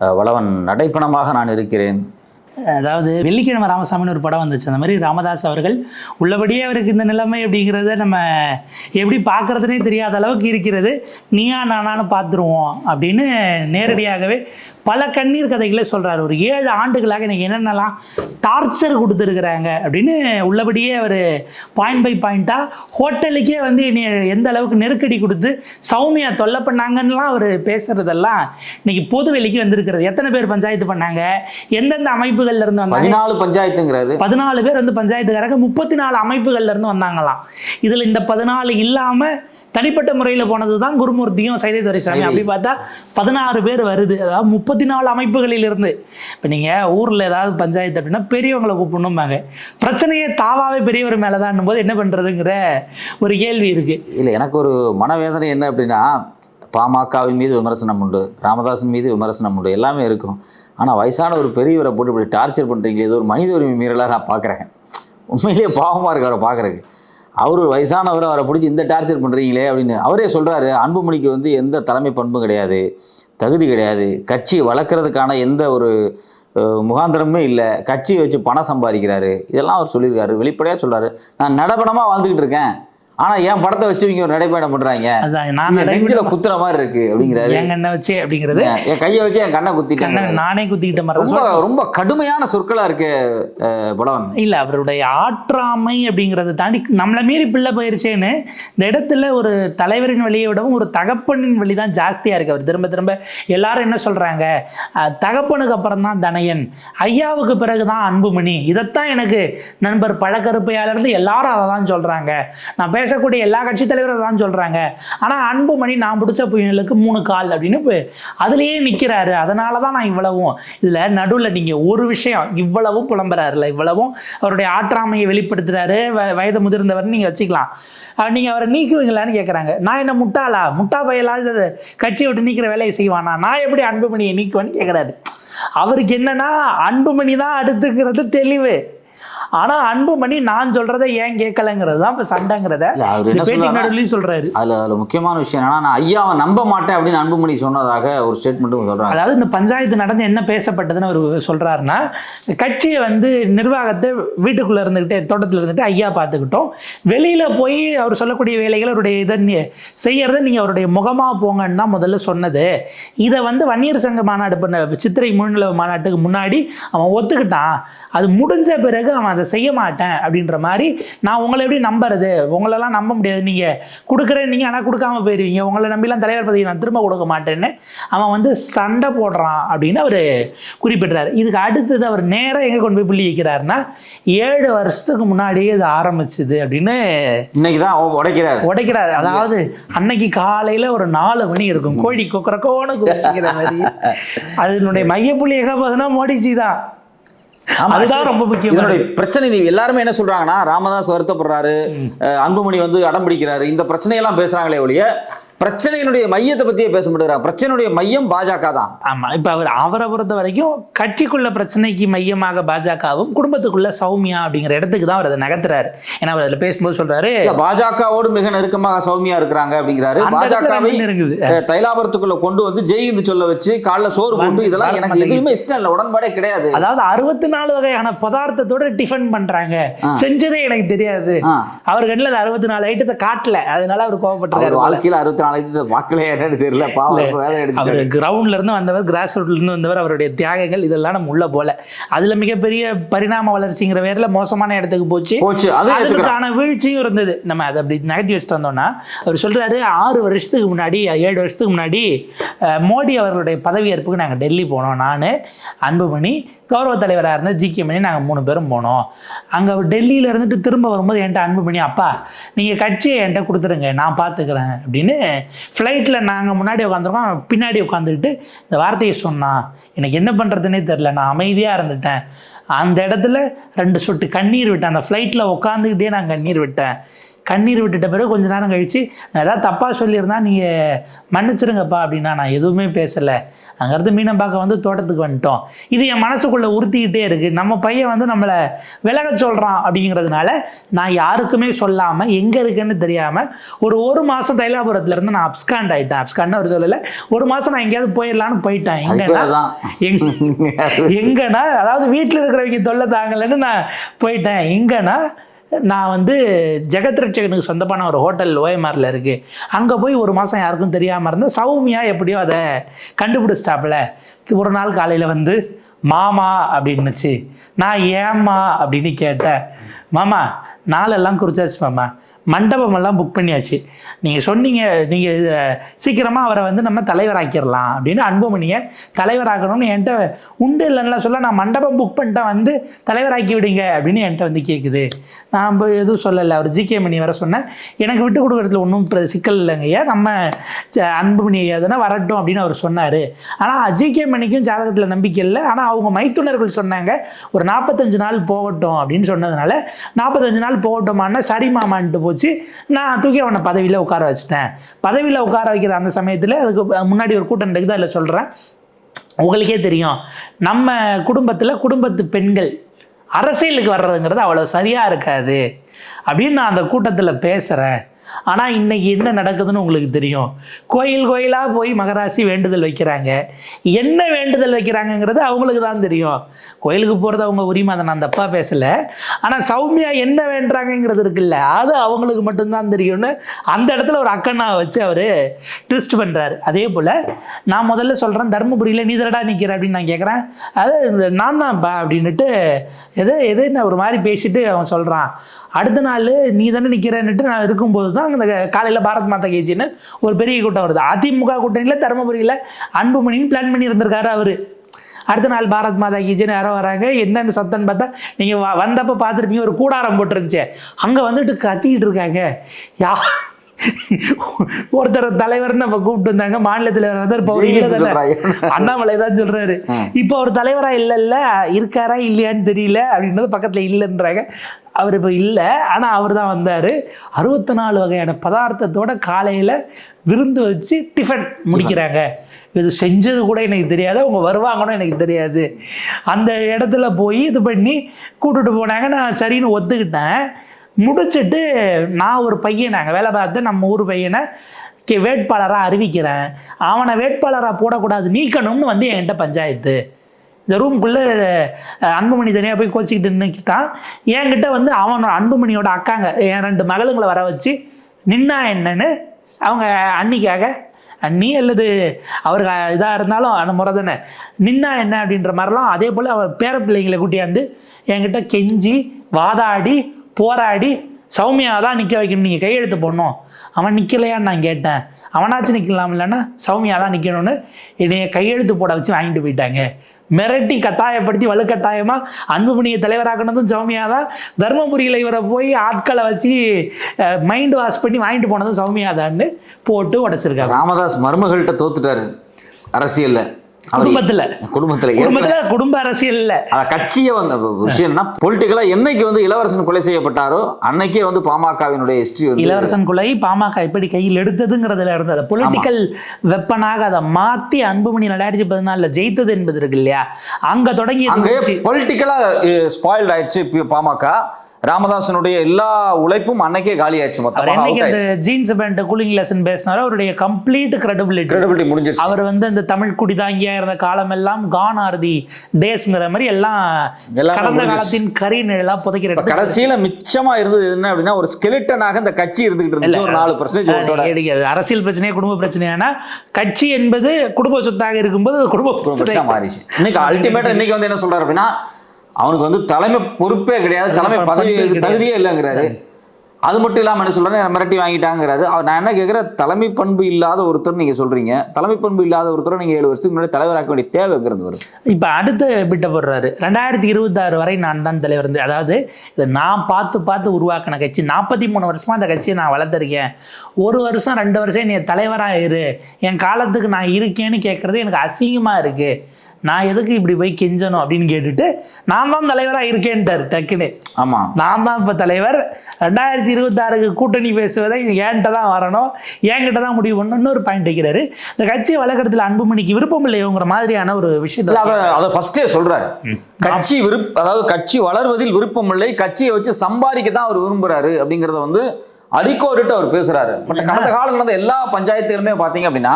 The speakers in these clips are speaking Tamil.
வளவன் நடைப்பணமாக நான் இருக்கிறேன். அதாவது வெள்ளிக்கிழமை ராமசாமின்னு ஒரு படம் வந்துச்சு. அந்த மாதிரி ராமதாஸ் அவர்கள் உள்ளபடியே அவருக்கு இந்த நிலைமை அப்படிங்கிறத நம்ம எப்படி பார்க்குறதுனே தெரியாத அளவுக்கு இருக்கிறது. நீயா நானான்னு பார்த்துருவோம் அப்படின்னு நேரடியாகவே பல கண்ணீர் கதைகளை சொல்கிறார் ஒரு ஏழு ஆண்டுகளாக எனக்கு என்னென்னலாம் டார்ச்சர் கொடுத்துருக்குறாங்க அப்படின்னு உள்ளபடியே அவர் பாயிண்ட் பை பாயிண்ட்டாக ஹோட்டலுக்கே வந்து என்னை எந்த அளவுக்கு நெருக்கடி கொடுத்து சௌமியா தொல்லை பண்ணாங்கன்னுலாம் அவர் பேசுகிறதெல்லாம் இன்னைக்கு பொது வெளிக்கு வந்திருக்கிறது. எத்தனை பேர் பஞ்சாயத்து பண்ணாங்க? எந்தெந்த அமைப்புகள்ல இருந்து வந்தாங்க? பதினாலு பஞ்சாயத்துங்கிறாரு. பதினாலு பேர் வந்து பஞ்சாயத்துக்காரங்க முப்பத்தி நாலு அமைப்புகள்ல இருந்து வந்தாங்களாம். இதுல இந்த பதினாலு இல்லாம தனிப்பட்ட முறையில் போனது தான் குருமூர்த்தியும் சைதை துரைசாமி. அப்படி பார்த்தா பதினாறு பேர் வருது. அதாவது முப்பத்தி நாலு அமைப்புகளில் இருந்து இப்போ நீங்கள் ஊரில் ஏதாவது பஞ்சாயத்து அப்படின்னா பெரியவங்களை கூப்பிடணும்பாங்க. பிரச்சனையே தாவாவே பெரியவர் மேலே தான் போது என்ன பண்ணுறதுங்கிற ஒரு கேள்வி இருக்குது இல்லை எனக்கு ஒரு மனவேதனை என்ன அப்படின்னா பாமகவின் மீது விமர்சனம் உண்டு ராமதாசன் மீது விமர்சனம் உண்டு எல்லாமே இருக்கும். ஆனால் வயசான ஒரு பெரியவரை போட்டு இப்படி டார்ச்சர் பண்ணுறீங்களே இது ஒரு மனித உரிமை மீறலாக நான் பார்க்குறேன் உண்மையிலேயே பாவமாக இருக்கு அவரை பார்க்குறக்கு அவர் ஒரு வயசானவர் அவரை பிடிச்சி இந்த டார்ச்சர் பண்ணுறீங்களே அப்படின்னு அவரே சொல்கிறாரு அன்புமணிக்கு வந்து எந்த தலைமை பண்பும் கிடையாது. தகுதி கிடையாது. கட்சி வளர்க்குறதுக்கான எந்த ஒரு முகாந்திரமே இல்லை. கட்சியை வச்சு பணம் சம்பாதிக்கிறாரு. இதெல்லாம் அவர் சொல்லியிருக்காரு. வெளிப்படையாக சொல்கிறாரு நான் நடப்பணமாக வாழ்ந்துக்கிட்டு இருக்கேன். ஆனால் என் படத்தை வச்சு இவங்க ஒரு நடைபயணம் பண்ணுறாங்க அதான் நான் நெஞ்சில குத்துற மாதிரி இருக்கு அப்படிங்கிறாரு. என் கண்ணை வச்சு அப்படிங்கிறது என் கையை வச்சு என் கண்ணை குத்திட்டாங்க நானே குத்திக்கிட்ட மாதிரி ரொம்ப ரொம்ப கடுமையான சொற்களா இருக்கு பலவன் இல்லை அவருடைய ஆற்றாமை அப்படிங்கிறத தாண்டி நம்மளை மீறி பிள்ளை போயிருச்சேன்னு இந்த இடத்துல ஒரு தலைவரின் வழியை விடவும் ஒரு தகப்பனின் வழி தான் ஜாஸ்தியாக இருக்கு. அவர் திரும்ப திரும்ப எல்லாரும் என்ன சொல்கிறாங்க தகப்பனுக்கு அப்புறம் தான் தனையன் ஐயாவுக்கு பிறகு தான் அன்புமணி. இதைத்தான் எனக்கு நண்பர் பழக்கருப்பையாளர்ந்து எல்லாரும் அதை தான் சொல்கிறாங்க நான் பேசக்கூடிய எல்லா கட்சி தலைவரும் தான் சொல்கிறாங்க ஆனால் அன்புமணி நான் பிடிச்ச புயலுக்கு மூணு கால் அப்படின்னு அதுலேயே நிற்கிறாரு அதனால தான் நான் இவ்வளவும் இதில் நடுவில் நீங்கள் ஒரு விஷயம் இவ்வளவும் புலம்புறாருல இவ்வளவும் அவருடைய ஆற்றாமையை வெளிப்படுத்துறாரு வ- வயது முதிர்ந்தவர்னு நீங்கள் வச்சுக்கலாம். நீங்கள் அவரை நீக்குவீங்களான்னு கேட்குறாங்க நான் என்ன முட்டாளா? முட்டா பயலாவது கட்சியை விட்டு நீக்கிற வேலையை செய்வானா? நான் எப்படி அன்புமணியை நீக்குவேன்னு கேட்குறாரு அவருக்கு என்னன்னா அன்புமணி தான் அடுத்துக்கிறது தெளிவு. ஆனால் அன்புமணி நான் சொல்றதை ஏன் கேட்கலங்கிறது தான் இப்போ சண்டைங்கிறத பேட்டி சொல்றாரு. அதுல அதுல முக்கியமான விஷயம் என்னன்னா நான் ஐயாவை நம்ப மாட்டேன் அப்படின்னு அன்புமணி சொன்னதாக ஒரு ஸ்டேட்மெண்ட்டும் சொல்றாங்க. அதாவது இந்த பஞ்சாயத்து நடந்து என்ன பேசப்பட்டதுன்னு அவர் சொல்றாருன்னா கட்சியை வந்து நிர்வாகத்தை வீட்டுக்குள்ள இருந்துக்கிட்டே தோட்டத்தில் இருந்துட்டு ஐயா பார்த்துக்கிட்டோம். வெளியில போய் அவர் சொல்லக்கூடிய வேலைகள் அவருடைய இதை செய்யறதை நீங்க அவருடைய முகமா போங்கன்னு தான் முதல்ல சொன்னது. இதை வந்து வன்னியர் சங்க மாநாடு பண்ண சித்திரை முன்னிலவு மாநாட்டுக்கு முன்னாடி அவன் ஒத்துக்கிட்டான். அது முடிஞ்ச பிறகு அவன் அதை செய்ய மாட்டேன் அப்படின்ற மாதிரி நான் உங்களை எப்படி நம்புறது? உங்களெல்லாம் நம்ப முடியாது. நீங்க கொடுக்குறேன் நீங்க ஆனால் கொடுக்காம போயிருவீங்க. உங்களை நம்பிலாம் தலைவர் பதவி நான் திரும்ப கொடுக்க மாட்டேன்னு அவன் வந்து சண்டை போடுறான் அப்படின்னு அவர் குறிப்பிட்டார் இதுக்கு அடுத்தது அவர் நேராக எங்கே கொண்டு போய் புள்ளி வைக்கிறாருன்னா ஏழு வருஷத்துக்கு முன்னாடியே இது ஆரம்பிச்சுது அப்படின்னு இன்னைக்கு தான் உடைக்கிறாரு. உடைக்கிறாரு. அதாவது அன்னைக்கு காலையில ஒரு நாலு மணி இருக்கும். கோழி கொக்கரக்கோன்னு குதிச்சுக்கிற மாதிரி. அதனுடைய மையப்புள்ளி எங்க போகுதுன்னா மோடிஜி தான். அதுதான் ரொம்ப முக்கியம் இதனுடைய பிரச்சனை நீ எல்லாருமே என்ன சொல்றாங்கன்னா ராமதாஸ் வருத்தப்படுறாரு அஹ், அன்புமணி வந்து அடம் பிடிக்கிறாரு இந்த பிரச்சனையெல்லாம் பேசுறாங்களே ஒழிய பிரச்சனையினுடைய மையத்தை பத்தியே பேச மாட்டேங்கிறாங்க பிரச்சனையுடைய மையம் பாஜக தான். ஆமா இப்ப அவர் அவரை பொறுத்த வரைக்கும் கட்சிக்குள்ள பிரச்சனைக்கு மையமாக பாஜகவும் குடும்பத்துக்குள்ள சௌமியா அப்படிங்கிற இடத்துக்கு தான் அவர் அதை நகர்த்துறாரு. ஏன்னா அவர் அதில் பேசும்போது சொல்றாரு பாஜகவோடு மிக நெருக்கமாக சௌமியா இருக்கிறாங்க அப்படிங்கிறாரு. பாஜகவை தைலாபுரத்துக்குள்ள கொண்டு வந்து ஜெயிந்து சொல்ல வச்சு காலைல சோறு கொண்டு இதெல்லாம் எனக்கு. எதுவுமே இஷ்டம் இல்லை உடன்பாடே கிடையாது. அதாவது அறுபத்தி நாலு வகையான பதார்த்தத்தோட டிஃபன் பண்றாங்க. செஞ்சதே எனக்கு தெரியாது. அவர் கண்ணில் அறுபத்தி நாலு ஐட்டத்தை காட்டல. அதனால அவர் கோவப்பட்டிருக்காரு. வாழ்க்கையில அறுபத்தி நாலு வாக்கிலே என்னன்னு தெரியல. பாவம் வேலை எடுத்து அவர் கிரவுண்ட்ல இருந்து வந்தவர் கிராஸ் ரூட்ல இருந்து வந்தவர் அவருடைய தியாகங்கள் இதெல்லாம் நம்ம உள்ள போல. அதுல மிகப்பெரிய பரிணாம வளர்ச்சிங்கிற பேர்ல மோசமான இடத்துக்கு போச்சு. போச்சு. அதுக்கான வீழ்ச்சியும் இருந்தது. நம்ம அதை அப்படி நகர்த்தி வச்சுட்டு வந்தோம்னா அவர் சொல்றாரு ஆறு வருஷத்துக்கு முன்னாடி ஏழு வருஷத்துக்கு முன்னாடி மோடி அவர்களுடைய பதவியேற்புக்கு நாங்கள் டெல்லி போனோம். நான் அன்புமணி கௌரவ தலைவராக இருந்த ஜி கே மணி நாங்கள் மூணு பேரும் போனோம். அங்கே டெல்லியில் இருந்துட்டு திரும்ப வரும்போது என்கிட்ட அன்புமணி அப்பா நீங்கள் கட்சியை என்கிட்ட கொடுத்துருங்க நான் பார்த்துக்கிறேன் அப்படின்னு ஃப்ளைட்டில் நாங்கள் முன்னாடி உட்காந்துருக்கோம் பின்னாடி உட்காந்துக்கிட்டு இந்த வார்த்தையை சொன்னான் எனக்கு என்ன பண்ணுறதுனே தெரில நான் அமைதியாக இருந்துட்டேன். அந்த இடத்துல ரெண்டு சொட்டு கண்ணீர் விட்டேன். அந்த ஃப்ளைட்டில் உட்காந்துக்கிட்டே நான் கண்ணீர் விட்டேன். கண்ணீர் விட்டுட்ட பிறகு கொஞ்ச நேரம் கழித்து நான் ஏதாவது தப்பாக சொல்லியிருந்தா நீங்கள் மன்னிச்சிருங்கப்பா அப்படின்னா நான் எதுவுமே பேசலை. அங்கேருந்து மீனம்பாக்கம் வந்து தோட்டத்துக்கு வந்துட்டோம். இது என் மனசுக்குள்ளே உறுத்திக்கிட்டே இருக்குது நம்ம பையன் வந்து நம்மளை விலக சொல்கிறான் அப்படிங்கிறதுனால நான் யாருக்குமே சொல்லாமல் எங்கே இருக்குன்னு தெரியாமல் ஒரு ஒரு மாதம் தைலாபுரத்துலேருந்து நான் அப்ஸ்காண்ட் ஆகிட்டேன் அப்ஸ்காண்ட் அவர் சொல்லலை. ஒரு மாதம் நான் எங்கேயாவது போயிடலான்னு போயிட்டேன். எங்கன்னா எங்கன்னா அதாவது வீட்டில் இருக்கிறவங்க தொல்லை தாங்கலைன்னு நான் போயிட்டேன். எங்கன்னா நான் வந்து ஜெகத் ரட்சகனுக்கு சொந்தமான ஒரு ஹோட்டல் ஓஎம்ஆரில் இருக்குது அங்கே போய் ஒரு மாதம் யாருக்கும் தெரியாமல் இருந்தேன் சௌமியா எப்படியோ அதை கண்டுபிடிச்சிட்டாப்புல. ஒரு நாள் காலையில் வந்து மாமா அப்படின்னுச்சு. நான் ஏம்மா அப்படின்னு கேட்டேன். மாமா நாளெல்லாம் குறிச்சாச்சு மாமா. மண்டபமெல்லாம் புக் பண்ணியாச்சு. நீங்கள் சொன்னீங்க நீங்கள் சீக்கிரமாக அவரை வந்து நம்ம தலைவராக்கிடலாம் அப்படின்னு அன்புமணியை தலைவராக்கணும்னு என்கிட்ட உண்டு இல்லைன்னா சொல்ல நான் மண்டபம் புக் பண்ணிட்டேன் வந்து தலைவராக்கி விடுங்க அப்படின்னு என்கிட்ட வந்து கேட்குது நான் எதுவும் சொல்லலை. அவர் ஜிகே மணி வர சொன்னேன். எனக்கு விட்டு கொடுக்குறதுல ஒன்றும் சிக்கல் இல்லைங்கய்யா நம்ம அன்புமணி எதுனா வரட்டும் அப்படின்னு அவர் சொன்னார். ஆனால் ஜிகே மணிக்கும் ஜாதகத்தில் நம்பிக்கை இல்லை. ஆனால் அவங்க மைத்துனர்கள் சொன்னாங்க ஒரு நாற்பத்தஞ்சு நாள் போகட்டும் அப்படின்னு சொன்னதுனால நாற்பத்தஞ்சு நாள் போகட்டுமான்னா சரி மாமான்ட்டு போச்சு. நான் தூக்கி அவனை பதவியில் உட்கார வச்சிட்டேன். பதவியில் உட்கார வைக்கிற அந்த சமயத்தில் அதுக்கு முன்னாடி ஒரு கூட்டம் நடக்குது அதில் சொல்கிறேன் உங்களுக்கே தெரியும். நம்ம குடும்பத்தில் குடும்பத்து பெண்கள் அரசியலுக்கு வர்றதுங்கிறது அவ்வளோ சரியாக இருக்காது. அப்படின்னு நான் அந்த கூட்டத்தில் பேசுகிறேன் ஆனால் இன்னைக்கு என்ன நடக்குதுன்னு உங்களுக்கு தெரியும். கோயில் கோயிலாக போய் மகராசி வேண்டுதல் வைக்கிறாங்க. என்ன வேண்டுதல் வைக்கிறாங்கங்கிறது அவங்களுக்கு தான் தெரியும். கோயிலுக்கு போகிறது அவங்க உரிமை அதை நான் தப்பாக பேசலை. ஆனால் சௌமியா என்ன வேண்டுறாங்கங்கிறது இருக்குல்ல அது அவங்களுக்கு மட்டும்தான் தெரியும்னு அந்த இடத்துல ஒரு அக்கண்ணா வச்சு அவர் ட்விஸ்ட் பண்ணுறாரு அதே போல் நான் முதல்ல சொல்கிறேன் தருமபுரியில் நீ தரடா நிற்கிற அப்படின்னு நான் கேட்குறேன் அது நான் தான்ப்பா அப்படின்னுட்டு எது எது நான் ஒரு மாதிரி பேசிட்டு அவன் சொல்கிறான் அடுத்த நாள் நீ தானே நிற்கிறன்னுட்டு நான் இருக்கும்போது தான் அந்த காலையில் பாரத் மாதா கேஜின்னு ஒரு பெரிய கூட்டம் வருது. அதிமுக கூட்டணியில் தருமபுரியில் அன்புமணின்னு பிளான் பண்ணி இருந்திருக்காரு அவர். அடுத்த நாள் பாரத் மாதா கீஜின்னு யாரோ வராங்க. என்னன்னு சத்தம்னு பார்த்தா நீங்கள் வந்தப்போ பார்த்துருப்பீங்க ஒரு கூடாரம் போட்டுருந்துச்சு. அங்கே வந்துட்டு கத்திக்கிட்டு இருக்காங்க. யா ஒருத்தர் தலைவர்னு நம்ம கூப்பிட்டு வந்தாங்க. மாநில தலைவர். அண்ணாமலை தான் சொல்றாரு. இப்போ அவர் தலைவரா இல்ல இல்ல இருக்காரா இல்லையான்னு தெரியல அப்படின்றது பக்கத்துல இல்லைன்றாங்க. அவர் இப்போ இல்லை ஆனால் அவர் தான் வந்தார். அறுபத்தி நாலு வகையான பதார்த்தத்தோட காலையில் விருந்து வச்சு டிஃபன் முடிக்கிறாங்க. இது செஞ்சது கூட எனக்கு தெரியாது அவங்க வருவாங்கன்னு எனக்கு தெரியாது. அந்த இடத்துல போய் இது பண்ணி கூட்டுட்டு போனாங்க. நான் சரின்னு ஒத்துக்கிட்டேன். முடிச்சுட்டு நான் ஒரு பையன் நாங்கள் வேலை பார்த்து நம்ம ஊர் பையனை கே வேட்பாளராக அறிவிக்கிறேன். அவனை வேட்பாளராக போடக்கூடாது நீக்கணும்னு வந்து என்கிட்ட பஞ்சாயத்து. இந்த ரூம்குள்ளே அன்புமணி தனியாக போய் கோச்சிக்கிட்டு நின்றுக்கிட்டான் என்கிட்ட வந்து அவன் அன்புமணியோட அக்காங்க என் ரெண்டு மகளுங்களை வர வச்சு நின்னா என்னன்னு? அவங்க அன்னிக்காக அண்ணி அல்லது அவருக்கு இதாக இருந்தாலும் அந்த முறை தானே. நின்னா என்ன? அப்படின்ற மாதிரிலாம் அதே போல் அவர் பேர பிள்ளைங்களை கூட்டியாந்து என்கிட்ட கெஞ்சி வாதாடி போராடி சௌமியா தான் நிற்க வைக்கணும் நீங்கள் கையெழுத்து போடணும். அவன் நிற்கலையான்னு நான் கேட்டேன். அவனாச்சும் நிற்கலாம் இல்லைன்னா சௌமியா தான் நிற்கணும்னு என்னைய கையெழுத்து போட வச்சு வாங்கிட்டு போயிட்டாங்க. மிரட்டி கட்டாயப்படுத்தி வலுக்கட்டாயமாக அன்புமணியை தலைவராக்கினதும் சௌமியா தான் தருமபுரியில் இவரை போய் ஆட்களை வச்சு மைண்ட் வாஷ் பண்ணி வாங்கிட்டு போனதும் சௌமியா தான்னு போட்டு உடச்சிருக்காரு ராமதாஸ் மருமகள்கிட்ட தோத்துட்டாரு. அரசியலில். குடும்பத்தில். குடும்பத்துல குடும்பத்தில் குடும்ப அரசியல் இல்லை. அத கட்சியை வந்து விஷயம் என்ன பொலிட்டிக்கலா என்னைக்கு வந்து இளவரசன் கொலை செய்யப்பட்டாரோ அன்னைக்கே வந்து பாமகவினுடைய ஹிஸ்டரி வந்து இளவரசன் கொலை பாமக எப்படி கையில் எடுத்ததுங்கிறதுல இருந்தது. பொலிட்டிக்கல் வெப்பனாக அதை மாத்தி அன்புமணி ரெண்டாயிரத்தி பதினாலில் ஜெயித்தது என்பது இருக்கு இல்லையா? அங்க தொடங்கி பொலிட்டிக்கலா ஸ்பாயில்ட் ஆயிடுச்சு பாமக. ராமதாசனுடைய எல்லா உழைப்பும் அன்னைக்கே காலி ஆயிடுச்சு அந்த ஜீன்ஸ் பேண்ட் கூலிங் லெசன் பேசினாரோ அவருடைய கம்ப்ளீட் கிரெடிபிலிட்டி கிரெடிபிலிட்டி முடிஞ்சிருச்சு. அவர் வந்து அந்த தமிழ் குடிதாங்கியா இருந்த காலமெல்லாம் கான் ஆர் தி டேஸ்ங்கிற மாதிரி எல்லாம் எல்லாமே கடந்த. காலத்தின் கரி நிழலா புதைக்கிற கடைசியில மிச்சமா இருந்தது என்ன அப்படின்னா ஒரு ஸ்கெலிட்டனாக இந்த கட்சி இருந்துகிட்டு இருந்துச்சு. ஒரு நாலு பர்சன்டேஜ். அரசியல் பிரச்சனையா குடும்ப பிரச்சனையானா கட்சி என்பது குடும்ப சொத்தாக இருக்கும்போது குடும்ப பிரச்சனை. மாறிச்சு. இன்னைக்கு அல்டிமேட்டா இன்னைக்கு வந்து என்ன சொல்றாரு அப்படின்னா அவனுக்கு வந்து தலைமை பொறுப்பே கிடையாது. தலைமை பதவி. தகுதியே இல்லைங்கிறாரு. அது மட்டும் இல்லாம என்ன சொல்றேன் மிரட்டி வாங்கிட்டாங்கிறாரு. அவர் நான் என்ன கேட்கிறேன் தலைமை பண்பு இல்லாத ஒருத்தர் நீங்க சொல்றீங்க. தலைமை பண்பு இல்லாத ஒருத்தரை நீங்க ஏழு வருஷத்துக்கு முன்னாடி தலைவராக்க வேண்டிய தேவைங்கிறது வருது? இப்போ அடுத்த பிட்ட போடுறாரு. ரெண்டாயிரத்தி இருபத்தாறு வரை நான் தான் தலைவர் இருந்து அதாவது இதை நான் பார்த்து பார்த்து உருவாக்கின கட்சி. நாற்பத்தி மூணு வருஷமா அந்த கட்சியை நான் வளர்த்துருக்கேன். ஒரு வருஷம் ரெண்டு வருஷம் நீ தலைவராக இரு. என் காலத்துக்கு நான் இருக்கேன்னு கேட்குறது எனக்கு அசிங்கமாக இருக்குது நான் எதுக்கு இப்படி போய் கெஞ்சணும் அப்படின்னு கேட்டுட்டு நான் தான் தலைவராக இருக்கேன்ட்டார் டக்குன்னு. ஆமா. நான் தான் இப்போ தலைவர். ரெண்டாயிரத்தி இருபத்தாறுக்கு கூட்டணி பேசுவதை என்கிட்ட தான் வரணும் என்கிட்ட தான் முடிவு பண்ணணும் இன்னொரு பாயிண்ட் வைக்கிறாரு. இந்த கட்சியை வளர்க்குறதுல அன்புமணிக்கு விருப்பம் இல்லையோங்கிற மாதிரியான ஒரு இல்ல விஷயத்தை அத அதை ஃபர்ஸ்டே சொல்றாரு கட்சி விருப்ப அதாவது கட்சி வளர்வதில் விருப்பம் இல்லை கட்சியை வச்சு சம்பாதிக்க தான் அவர் விரும்புறாரு அப்படிங்கறத வந்து அடிக்கோடிட்டு அவர் பேசுறாரு. பட் கடந்த காலம் நடந்த எல்லா பஞ்சாயத்துகளுமே பாத்தீங்க அப்படின்னா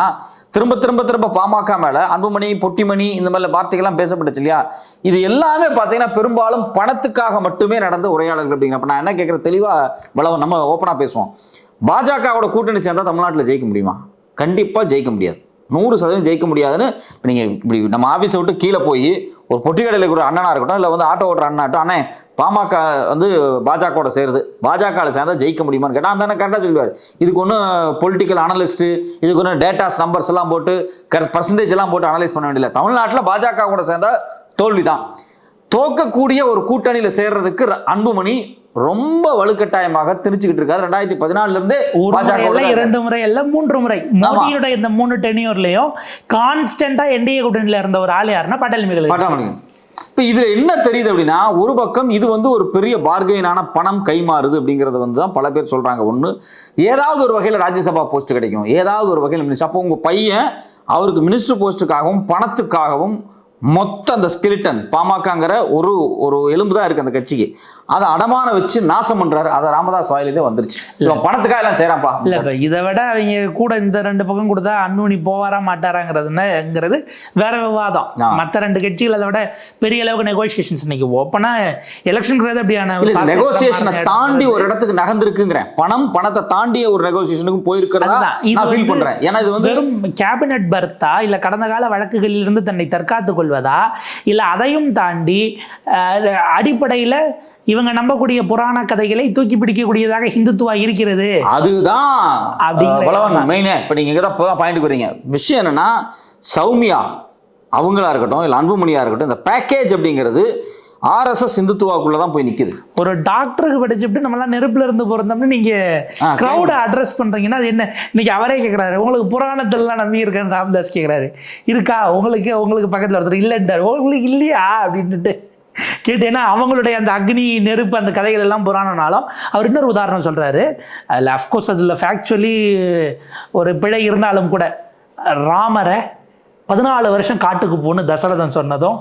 திரும்ப திரும்ப திரும்ப பாமக மேல அன்புமணி பொட்டிமணி இந்த மாதிரி வார்த்தைகள்லாம் பேசப்பட்டுச்சு இல்லையா? இது எல்லாமே பாத்தீங்கன்னா பெரும்பாலும் பணத்துக்காக மட்டுமே நடந்த உரையாடல்கள் அப்படிங்கிற அப்ப நான் என்ன கேட்கறேன் தெளிவா பலவன் நம்ம ஓப்பனா பேசுவோம். பாஜகவோட கூட்டணி சேர்ந்தா தமிழ்நாட்டுல ஜெயிக்க முடியுமா? கண்டிப்பா ஜெயிக்க முடியாது. நூறு சதவீதம் ஜெயிக்க முடியாதுன்னு இப்போ நீங்கள் இப்படி நம்ம ஆஃபீஸை விட்டு கீழே போய் ஒரு பொட்டி கடையில் இருக்கிற அண்ணனா இருக்கட்டும் இல்லை வந்து ஆட்டோ ஓட்டுற அண்ணாட்டும் அண்ணே பாமக வந்து பாஜகவோட சேருது. பாஜகவில் சேர்ந்தா ஜெயிக்க முடியுமான்னு கேட்டால் அந்த கரெக்டாக சொல்லுவார். இதுக்கு ஒன்றும் பொலிட்டிக்கல் அனலிஸ்ட்டு இதுக்கு ஒன்றும் டேட்டாஸ் நம்பர்ஸ் எல்லாம் போட்டு பர்சன்டேஜ் எல்லாம் போட்டு அனலைஸ் பண்ண வேண்டியதில்லை. தமிழ்நாட்டில் பாஜக கூட சேர்ந்தா தோல்வி தான் தோக்கக்கூடிய ஒரு கூட்டணியில் சேர்றதுக்கு அன்புமணி ரொம்ப வலுக்கட்டாயமாக திணிச்சுக்கிட்டு இருக்காரு. ரெண்டாயிரத்தி பதினாலுல இருந்தே ஒரு இரண்டு முறை இல்ல மூன்று முறை. மோடியோட இந்த மூணு டெனியூர்லயும் கான்ஸ்டன்டா என்டிஏ கூட்டணியில இருந்த ஒரு ஆள் யாருன்னா பட்டேல் மிகல் இப்போ இதில் என்ன தெரியுது அப்படின்னா ஒரு பக்கம் இது வந்து ஒரு பெரிய பார்கெயினான பணம் கைமாறுது அப்படிங்கிறத வந்து தான் பல பேர் சொல்றாங்க. ஒண்ணு ஏதாவது ஒரு வகையில் ராஜ்யசபா போஸ்ட் கிடைக்கும். ஏதாவது ஒரு வகையில் மினிஸ்டர் அப்போ உங்க பையன் அவருக்கு மினிஸ்டர் போஸ்ட்டுக்காகவும் பணத்துக்காகவும் மொத்த அந்த ஸ்கெலிட்டன் பாமகங்கிற ஒரு ஒரு எலும்பு தான் இருக்கு அந்த கட்சிக்கு. அதை அடமான வச்சு நாசம் பண்றாரு. அதை ராமதாஸ் வாயிலே வந்துருச்சு. இவன் பணத்துக்காக எல்லாம் செய்யறான்ப்பா இல்ல இப்ப இதை விட அவங்க கூட இந்த ரெண்டு பக்கம் கொடுத்தா அன்புமணி போவாரா மாட்டாராங்கிறதுங்கிறது வேற விவாதம். மத்த ரெண்டு கட்சிகள் அதை விட பெரிய அளவுக்கு நெகோசியேஷன்ஸ் இன்னைக்கு ஓப்பனா எலெக்ஷன்ங்கிறது அப்படியான இல்ல நெகோசியேஷனை தாண்டி ஒரு இடத்துக்கு நகர்ந்திருக்குங்கிறேன். பணம் பணத்தை தாண்டிய ஒரு நெகோசியேஷனுக்கு போயிருக்கிறதா நான் ஃபீல் பண்றேன். ஏன்னா இது வந்து வெறும் கேபினட் பர்த்தா இல்ல கடந்த கால வழக்குகளில் இருந்து தன்னை தற்காத்துக் கொள்வதா இல்ல அதையும் தாண்டி அடிப்படையில இவங்க நம்பக்கூடிய புராண கதைகளை தூக்கி பிடிக்கக்கூடியதாக ஹிந்துத்துவா இருக்கிறது. அதுதான் அப்படிங்கிற. மெயினே இப்போ நீங்கள் இங்கே தான் பாயிண்ட் விஷயம் என்னன்னா சௌமியா அவங்களா இருக்கட்டும் இல்லை அன்புமணியா இருக்கட்டும் இந்த பேக்கேஜ் அப்படிங்கிறது ஆர்எஸ்எஸ் இந்துத்துவாக்குள்ள தான் போய் நிக்குது. ஒரு டாக்டருக்கு படிச்சுட்டு நம்மளாம் நெருப்புல இருந்து பிறந்தோம்னு நீங்க கிரௌட அட்ரஸ் பண்றீங்கன்னா அது என்ன? இன்னைக்கு அவரே கேக்குறாரு. உங்களுக்கு புராணத்திலாம் நம்பி இருக்கேன்னு ராமதாஸ் கேக்குறாரு. இருக்கா? உங்களுக்கு உங்களுக்கு பக்கத்துல ஒருத்தர் இல்லைன்றாரு உங்களுக்கு இல்லையா? அப்படின்ட்டு கேட்டு ஏன்னா அவங்களுடைய அந்த அக்னி நெருப்பு அந்த கதைகள் எல்லாம் புராணனாலும் அவர் இன்னொரு உதாரணம் சொல்றாரு. அதில் அஃப்கோர்ஸ் அதில் ஃபேக்சுவலி ஒரு பிழை இருந்தாலும் கூட ராமரை பதினாலு வருஷம் காட்டுக்கு போன்னு தசரதன் சொன்னதும்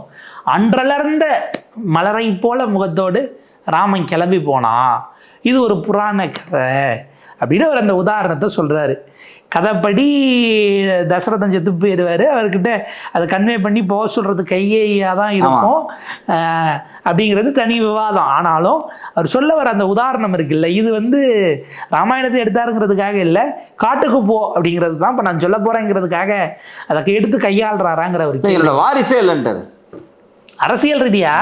அன்றலர்ந்த மலரை போல முகத்தோடு ராமன் கிளம்பி போனான் இது ஒரு புராண கதை அப்படின்னு அவர் அந்த உதாரணத்தை சொல்றாரு. கதைப்படி தசரதன் செத்து போயிடுவார். அவர்கிட்ட அதை கன்வே பண்ணி போக சொல்றது கையேயா தான் இருக்கும். அப்படிங்கிறது தனி விவாதம். ஆனாலும் அவர் சொல்ல வர அந்த உதாரணம் இருக்குல்ல இது வந்து ராமாயணத்தை எடுத்தாருங்கிறதுக்காக இல்லை காட்டுக்கு போ அப்படிங்கிறது தான் இப்போ நான் சொல்ல போறேங்கிறதுக்காக அதை எடுத்து கையாளுறாராங்கிற ஒரு வாரிசே இல்லைன்ட்டாரு. அரசியல் ரீதியா?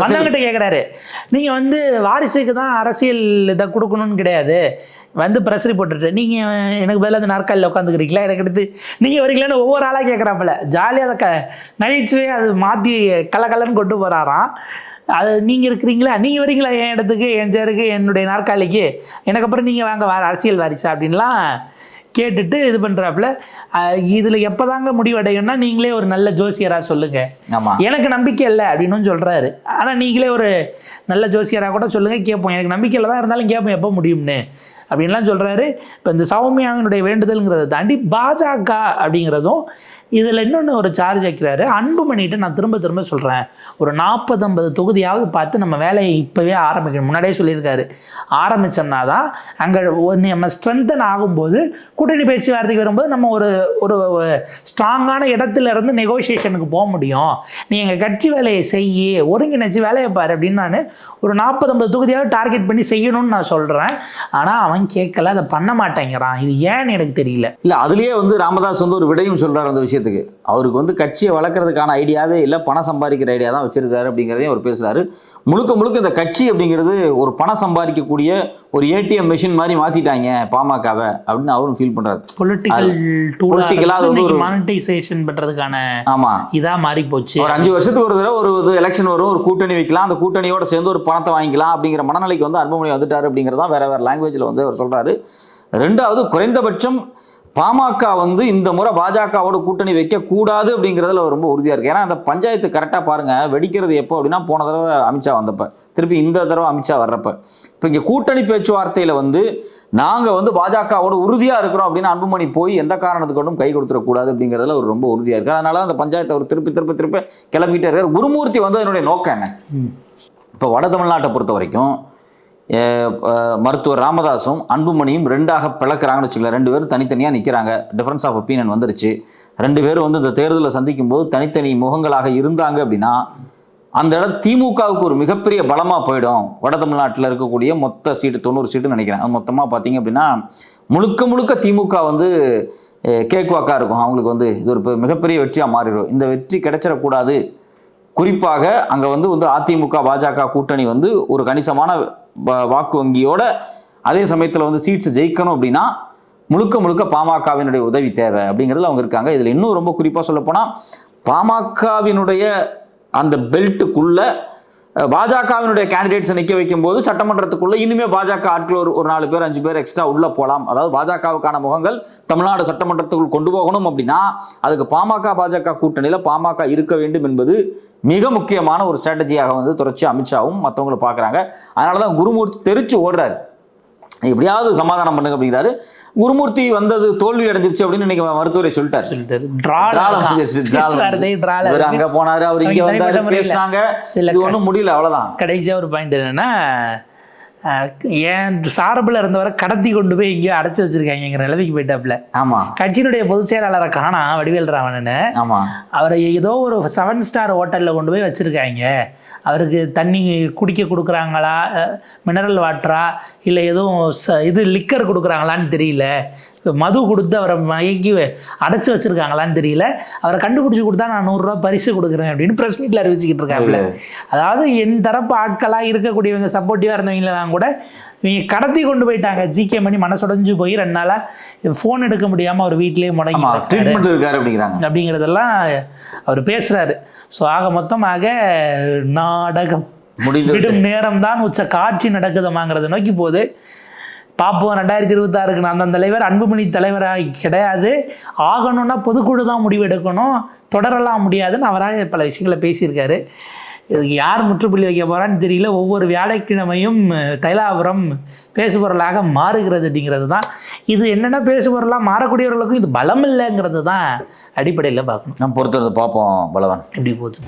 மன்னன்கிட்ட கேக்குறாரு. நீங்க வந்து வாரிசுக்கு தான் அரசியல் இதை கொடுக்கணும்னு கிடையாது. வந்து ப்ரெஸ் ரிப்போர்ட்டு நீங்க எனக்கு பதிலா அந்த நாற்காலியில் உட்காந்துக்கிறீங்களா எனக்கு எடுத்து நீங்க வரீங்களான்னு ஒவ்வொரு ஆளா கேட்குறாப்புல ஜாலியாக அதை க நகைச்சுவே அது மாற்றி கலக்கலன்னு கொண்டு போறாராம். அது நீங்கள் இருக்கிறீங்களா? நீங்கள் வரீங்களா என் இடத்துக்கு என் சேருக்கு என்னுடைய நாற்காலிக்கு? எனக்கு அப்புறம் நீங்கள் வாங்க அரசியல் வாரிசா அப்படின்லாம் கேட்டுட்டு இது பண்ணுறாப்புல இதில் எப்போதாங்க முடிவடையும்னா நீங்களே ஒரு நல்ல ஜோசியராக சொல்லுங்கள் ஆமா. எனக்கு நம்பிக்கை இல்லை அப்படின்னு சொல்றாரு. ஆனா நீங்களே ஒரு நல்ல ஜோசியராக கூட சொல்லுங்க கேட்போம் எனக்கு நம்பிக்கை இல்லை தான் இருந்தாலும் கேட்போம் எப்போ முடியும்னு. அப்படின்லாம் சொல்றாரு. இப்போ இந்த சௌமியாவினுடைய வேண்டுதல்ங்கிறத தாண்டி பாஜக அப்படிங்கிறதும் இதில் இன்னொன்று ஒரு சார்ஜ் வைக்கிறாரு. அன்புமணிகிட்ட நான் திரும்ப திரும்ப சொல்கிறேன் ஒரு நாற்பது ஐம்பது தொகுதியாவது பார்த்து நம்ம வேலையை இப்போவே ஆரம்பிக்கணும். முன்னாடியே சொல்லியிருக்காரு. ஆரம்பித்தோம்னா தான் அங்கே நம்ம ஸ்ட்ரென்தன் ஆகும்போது கூட்டணி பேச்சுவார்த்தைக்கு வரும்போது நம்ம ஒரு ஒரு ஸ்ட்ராங்கான இடத்துல இருந்து நெகோசியேஷனுக்கு போக முடியும். நீ எங்கள் கட்சி வேலையை செய்ய ஒருங்கிணைச்சு வேலையை பாரு அப்படின்னு நான் ஒரு நாற்பது ஐம்பது தொகுதியாவது டார்கெட் பண்ணி செய்யணும்னு நான் சொல்கிறேன் ஆனால் அவன் கேட்கல அதை பண்ண மாட்டேங்கிறான். இது ஏன்னு எனக்கு தெரியல. இல்லை அதுலேயே வந்து ராமதாஸ் வந்து ஒரு விடையும் சொல்கிறார் அந்த விஷயத்துக்கு அவருக்கு வந்து கட்சியை வளர்க்கறதுக்கான ஐடியாவே இல்லை பணம் சம்பாதிக்கிற ஐடியா தான் வச்சிருக்காரு அப்படிங்கிறதையும் அவர் பேசுறாரு. முழுக்க முழுக்க இந்த கட்சி அப்படிங்கிறது ஒரு பணம் சம்பாதிக்கக்கூடிய ஒரு ஏடிஎம் மெஷின் மாதிரி மாத்திட்டாங்க பாமகவை அப்படின்னு அவரும் ஃபீல் பண்றாரு. பொலிட்டிக்கல் Political ஆ அது வந்து ஒரு- மானிட்டைசேஷன் பண்றதுக்கான ஆமா. இதா மாறி போச்சு ஒரு அஞ்சு வருஷத்துக்கு ஒரு தடவை ஒரு எலெக்ஷன் வரும் ஒரு கூட்டணி வைக்கலாம் அந்த கூட்டணியோட சேர்ந்து ஒரு பணத்தை வாங்கிக்கலாம் அப்படிங்கிற மனநிலைக்கு வந்து அன்புமணி வந்துட்டாரு அப்படிங்கிறதான் வேற வேற லாங்குவேஜில் வந்து அவர் சொல்றாரு. ரெண்டாவது குறைந்தபட்சம் பாமக வந்து இந்த முறை பாஜகவோட கூட்டணி வைக்கக்கூடாது அப்படிங்கிறதுல ரொம்ப உறுதியாக இருக்கு. ஏன்னா அந்த பஞ்சாயத்து கரெக்டாக பாருங்க. வெடிக்கிறது எப்போ அப்படின்னா போன தடவை அமித்ஷா வந்தப்ப. திருப்பி இந்த தடவை அமித்ஷா வர்றப்ப. இப்போ இங்கே கூட்டணி பேச்சுவார்த்தையில் வந்து நாங்கள் வந்து பாஜகவோட உறுதியாக இருக்கிறோம் அப்படின்னு அன்புமணி போய் எந்த காரணத்துக்கு கை கொடுத்துடக்கூடாது அப்படிங்கிறதுல அவர் ரொம்ப உறுதியாக இருக்கு. அதனால அந்த பஞ்சாயத்தை அவர் திருப்பி திருப்பி திருப்பி கிளப்பிட்டே இருக்கார். குருமூர்த்தி வந்து அதனுடைய நோக்கம் என்ன? இப்போ வட தமிழ்நாட்டை பொறுத்த வரைக்கும் மருத்துவர் ராமதாஸும் அன்புமணியும் ரெண்டாக பிளக்கிறாங்கன்னு வச்சுக்கல ரெண்டு பேரும் தனித்தனியாக நிற்கிறாங்க டிஃப்ரென்ஸ் ஆஃப் ஒப்பீனியன் வந்துருச்சு. ரெண்டு பேரும் வந்து இந்த தேர்தலில் சந்திக்கும் போது தனித்தனி முகங்களாக இருந்தாங்க அப்படின்னா அந்த இடம் திமுகவுக்கு ஒரு மிகப்பெரிய பலமாக போயிடும். வட தமிழ்நாட்டில் இருக்கக்கூடிய மொத்த சீட்டு தொண்ணூறு சீட்டுன்னு நினைக்கிறேன். அது மொத்தமாக பார்த்தீங்க அப்படின்னா முழுக்க முழுக்க திமுக வந்து கேக்வாக்காக இருக்கும். அவங்களுக்கு வந்து இது ஒரு மிகப்பெரிய வெற்றியாக மாறிடும். இந்த வெற்றி கிடைச்சிடக்கூடாது. குறிப்பாக அங்கே வந்து வந்து அதிமுக பாஜக கூட்டணி வந்து ஒரு கணிசமான வாக்கு வங்கியோட அதே சமயத்தில் வந்து சீட்ஸ் ஜெயிக்கணும் அப்படின்னா முழுக்க முழுக்க பாமகவினுடைய உதவி தேவை அப்படிங்கிறதுல அவங்க இருக்காங்க. இதில் இன்னும் ரொம்ப குறிப்பாக சொல்லப்போனால் பாமகவினுடைய அந்த பெல்ட்டுக்குள்ளே பாஜகவினுடைய கேண்டிடேட்ஸை நிற்க வைக்கும்போது சட்டமன்றத்துக்குள்ள இனிமே பாஜக ஆட்கள் ஒரு ஒரு நாலு பேர் அஞ்சு பேர் எக்ஸ்ட்ரா உள்ள போகலாம் அதாவது பாஜகவுக்கான முகங்கள் தமிழ்நாடு சட்டமன்றத்துக்குள் கொண்டு போகணும் அப்படின்னா அதுக்கு பாமக பாஜக கூட்டணியில் பாமக இருக்க வேண்டும் என்பது மிக முக்கியமான ஒரு ஸ்ட்ராட்டஜியாக வந்து தொடர்ச்சி அமித்ஷாவும் மற்றவங்களும் பார்க்குறாங்க. அதனால தான் குருமூர்த்தி தெரிச்சு ஓடுறாரு. எப்படியாவது சமாதானம் பண்ணுங்க அப்படிங்கிறாரு. குருமூர்த்தி வந்தது தோல்வி அடைஞ்சிருச்சு அப்படின்னு இன்னைக்கு மருத்துவரை சொல்லிட்டாரு. அங்க போனாரு அவர் இங்க வந்தாரு. பேசினாங்க. இது ஒண்ணும் முடியல அவ்வளவுதான். கடைசியாக ஒரு பாயிண்ட் என்னன்னா என் சார்பில் இருந்தவரை கடத்தி கொண்டு போய் எங்கேயோ அடைச்சி வச்சிருக்காங்கிற நிலைமைக்கு போயிட்டாப்புல. ஆமா. கட்சியினுடைய பொதுச் செயலாளரை காணா வடிவேல் ராவணன்னு ஆமா. அவரை ஏதோ ஒரு செவன் ஸ்டார் ஹோட்டலில் கொண்டு போய் வச்சுருக்காங்க. அவருக்கு தண்ணி குடிக்க கொடுக்குறாங்களா மினரல் வாட்டரா இல்லை எதுவும் ச இது லிக்கர் கொடுக்குறாங்களான்னு தெரியல. மது கொடுத்து அவரை மயக்கி அடைச்சி வச்சுருக்காங்களான்னு தெரியல. அவரை கண்டுபிடிச்சி கொடுத்தா நான் நூறுரூவா பரிசு கொடுக்குறேன் அப்படின்னு ப்ரெஸ் மீட்டில் அறிவிச்சுக்கிட்டு இருக்காப்புல அதாவது என் தரப்பு ஆட்களாக இருக்கக்கூடியவங்க சப்போர்ட்டிவாக இருந்தவங்களெல்லாம் கூட இவங்க கடத்தி கொண்டு போயிட்டாங்க. ஜிகே மணி மனசுடைஞ்சு போய் ரெண்டு நாளாக ஃபோன் எடுக்க முடியாமல் அவர் வீட்டிலேயே முடங்கி. ட்ரீட்மெண்ட் இருக்காரு அப்படிங்கிறாங்க. அப்படிங்கிறதெல்லாம் அவர் பேசுறாரு. ஸோ ஆக மொத்தமாக நாடகம் முடிந்து விடும் நேரம் தான் உச்ச காட்சி நடக்குதுமாங்கிறத நோக்கி போகுது. பார்ப்போம் ரெண்டாயிரத்தி இருபத்தாறுக்கு நான் அந்த தலைவர் அன்புமணி தலைவராக கிடையாது. ஆகணும்னா பொதுக்குழு தான் முடிவு எடுக்கணும். தொடரலாம் முடியாதுன்னு அவராக பல விஷயங்களை பேசியிருக்காரு. யார் முற்றுப்புள்ளி வைக்க போறான்னு தெரியல. ஒவ்வொரு வியாழக்கிழமையும் தைலாபுரம் பேசுபொருளாக மாறுகிறது அப்படிங்கிறது தான். இது என்னென்ன பேசுபொருளாக மாறக்கூடியவர்களுக்கும் இது பலம் இல்லைங்கிறது தான் அடிப்படையில் பார்க்கணும். நம்ம பொறுத்திருந்து பார்ப்போம் பலவன். எப்படி போகுது.